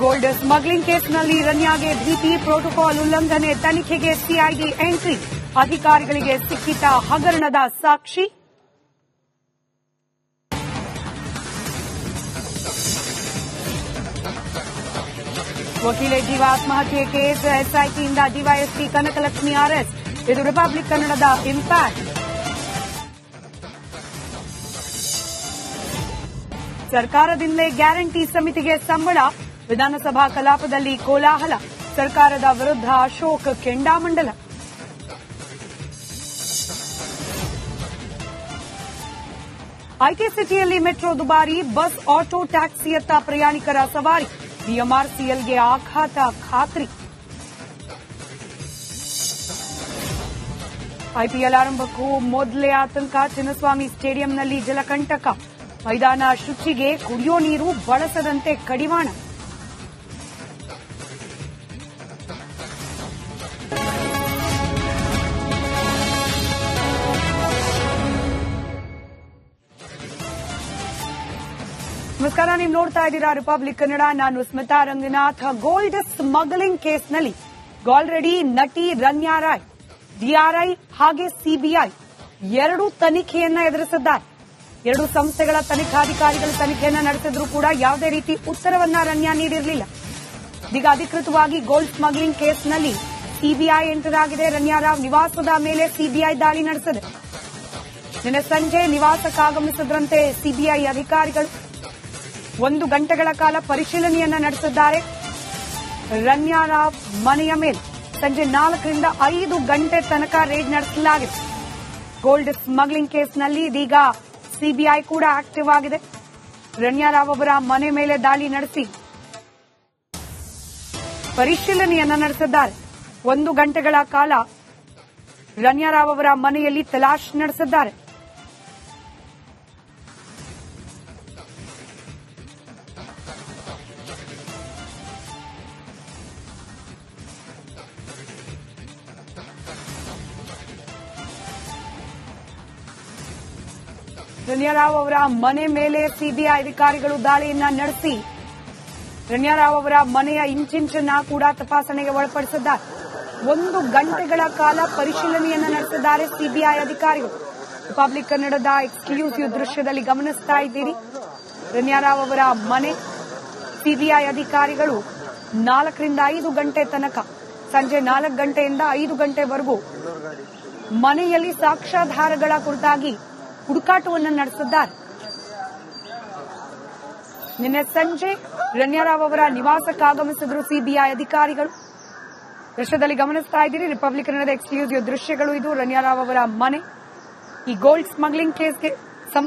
Gold smuggling ಕೇಸ್ನಲ್ಲಿ ರನ್ಯಾಗೆ ಭೀತಿ, protocol ಉಲ್ಲಂಘನೆ, ತನಿಖೆಗೆ ಸಿಐಡಿ ಎಂಟ್ರಿ. ಅಧಿಕಾರಿಗಳಿಗೆ ಸಿಕ್ಕಿದ್ದ ಹಗರಣದ ಸಾಕ್ಷಿ? ವಕೀಲೆ ಜೀವ ಆತ್ಮಹತ್ಯೆ ಕೇಸ್, ಎಸ್ಐಟಿಯಿಂದ ಡಿವೈಎಸ್ಪಿ ಕನಕಲಕ್ಷ್ಮಿ ಅರೆಸ್ಟ್. ಇದು ರಿಪಬ್ಲಿಕ್ ಕನ್ನಡದ ಇಂಪ್ಯಾಕ್ಟ್ ಸರ್ಕಾರದಿಂದಲೇ ಗ್ಯಾರಂಟಿ ಸಮಿತಿಗೆ ಸಂಬಳ. ವಿಧಾನಸಭಾ ಕಲಾಪದಲ್ಲಿ ಕೋಲಾಹಲ. ಸರ್ಕಾರದ ವಿರುದ್ಧ ಅಶೋಕ್ ಕೆಂಡಾಮಂಡಲ. ಐಟಿ ಸಿಟಿಯಲ್ಲಿ ಮೆಟ್ರೋ ದುಬಾರಿ, ಬಸ್, ಆಟೋ ಟ್ಯಾಕ್ಸಿಯತ್ತ ಪ್ರಯಾಣಿಕರ ಸವಾರಿ. ಬಿಎಂಆರ್ಸಿಎಲ್ಗೆ ಆಘಾತ ಖಾತ್ರಿ. ಐಪಿಎಲ್ ಆರಂಭಕ್ಕೂ ಮೊದಲೇ ಆತಂಕ. ಚಿನ್ನಸ್ವಾಮಿ ಸ್ಟೇಡಿಯಂನಲ್ಲಿ ಜಲಕಂಟಕ. ಮೈದಾನ ಶುಚಿಗೆ ಕುಡಿಯೋ ನೀರು ಬಳಸದಂತೆ ಕಡಿವಾಣ. ನಮಸ್ಕಾರ, ನೀವು ನೋಡ್ತಾ ಇದ್ದೀರಾ ರಿಪಬ್ಲಿಕ್ ಕನ್ನಡ. ನಾನು ಸ್ಮಿತಾ ರಂಗನಾಥ್. ಗೋಲ್ಡ್ ಸ್ಮಗ್ಲಿಂಗ್ ಕೇಸ್ನಲ್ಲಿ ಆಲ್ರೆಡಿ ನಟಿ ರನ್ಯಾ ರಾಯ್ ಡಿಆರ್ಐ ಹಾಗೆ ಸಿಬಿಐ ಎರಡು ತನಿಖೆಯನ್ನ ಎದುರಿಸಿದ್ದಾರೆ. ಎರಡು ಸಂಸ್ಥೆಗಳ ತನಿಖಾಧಿಕಾರಿಗಳು ತನಿಖೆಯನ್ನು ನಡೆಸಿದ್ರೂ ಕೂಡ ಯಾವುದೇ ರೀತಿ ಉತ್ತರವನ್ನ ರನ್ಯಾ ನೀಡಿರಲಿಲ್ಲ. ಇದೀಗ ಅಧಿಕೃತವಾಗಿ ಗೋಲ್ಡ್ ಸ್ಮಗ್ಲಿಂಗ್ ಕೇಸ್ನಲ್ಲಿ ಸಿಬಿಐ ಎಂಟರ್ ಆಗಿದೆ ರಾವ್ ನಿವಾಸದ ಮೇಲೆ ಸಿಬಿಐ ದಾಳಿ ನಡೆಸಿದೆ. ನಿನ್ನೆ ಸಂಜೆ ನಿವಾಸಕ್ಕಾಗಮಿಸಿದ್ರಂತೆ ಸಿಬಿಐ ಅಧಿಕಾರಿಗಳು. ಒಂದು ಗಂಟೆಗಳ ಕಾಲ ಪರಿಶೀಲನೆಯನ್ನ ನಡೆಸಿದ್ದಾರೆ. ರಾವ್ ಮನೆಯ ಮೇಲೆ ಸಂಜೆ ನಾಲ್ಕರಿಂದ ಐದು ಗಂಟೆ ತನಕ ರೇಡ್ ನಡೆಸಲಾಗಿದೆ. ಗೋಲ್ಡ್ ಸ್ಮಗ್ಲಿಂಗ್ ಕೇಸ್ನಲ್ಲಿ ಇದೀಗ ಸಿಬಿಐ ಕೂಡ ಆಕ್ಟಿವ್ ಆಗಿದೆ. ರಣ್ಯಾರಾವ್ ಅವರ ಮನೆ ಮೇಲೆ ದಾಳಿ ನಡೆಸಿ ಪರಿಶೀಲನೆಯನ್ನ ನಡೆಸಿದ್ದಾರೆ. ಒಂದು ಗಂಟೆಗಳ ಕಾಲ ರಣ್ಯಾರಾವ್ ಅವರ ಮನೆಯಲ್ಲಿ ತಲಾಶ್ ನಡೆಸಿದ್ದಾರೆ. ರನ್ಯಾರಾವ್ ಅವರ ಮನೆ ಮೇಲೆ ಸಿಬಿಐ ಅಧಿಕಾರಿಗಳು ದಾಳಿಯನ್ನ ನಡೆಸಿ. ರಣ್ಯಾರಾವ್ ಅವರ ಮನೆಯ ಇಂಚಿಂಚನ್ನ ಕೂಡ ತಪಾಸಣೆಗೆ ಒಳಪಡಿಸಿದ್ದಾರೆ. ಒಂದು ಗಂಟೆಗಳ ಕಾಲ ಪರಿಶೀಲನೆಯನ್ನ ನಡೆಸಿದ್ದಾರೆ ಸಿಬಿಐ ಅಧಿಕಾರಿಗಳು. ರಿಪಬ್ಲಿಕ್ ಕನ್ನಡದ ಎಕ್ಸ್ಕ್ಲೂಸಿವ್ ದೃಶ್ಯದಲ್ಲಿ ಗಮನಿಸ್ತಾ ಇದ್ದೀರಿ. ರಣ್ಯಾರಾವ್ ಅವರ ಮನೆ ಸಿಬಿಐ ಅಧಿಕಾರಿಗಳು ನಾಲ್ಕರಿಂದ ಐದು ಗಂಟೆ ತನಕ, ಸಂಜೆ ನಾಲ್ಕು ಗಂಟೆಯಿಂದ ಐದು ಗಂಟೆವರೆಗೂ ಮನೆಯಲ್ಲಿ ಸಾಕ್ಷ್ಯಾಧಾರಗಳ ಕುರಿತಾಗಿ ಹುಡುಕಾಟವನ್ನು ನಡೆಸಿದ್ದಾರೆ. ನಿನ್ನೆ ಸಂಜೆ ರಣ್ಯರಾವ್ ಅವರ ನಿವಾಸಕ್ಕಾಗಮಿಸಿದ್ರು ಸಿಬಿಐ ಅಧಿಕಾರಿಗಳು. ದೃಶ್ಯದಲ್ಲಿ ಗಮನಿಸ್ತಾ ಇದ್ದೀರಿ, ರಿಪಬ್ಲಿಕ್ ಎಕ್ಸ್ಕ್ಲೂಸಿವ್ ದೃಶ್ಯಗಳು ಇದು. ರಣ್ಯರಾವ್ ಅವರ ಮನೆ. ಈ ಗೋಲ್ಡ್ ಸ್ಮಗ್ಲಿಂಗ್ ಕೇಸ್ಗೆ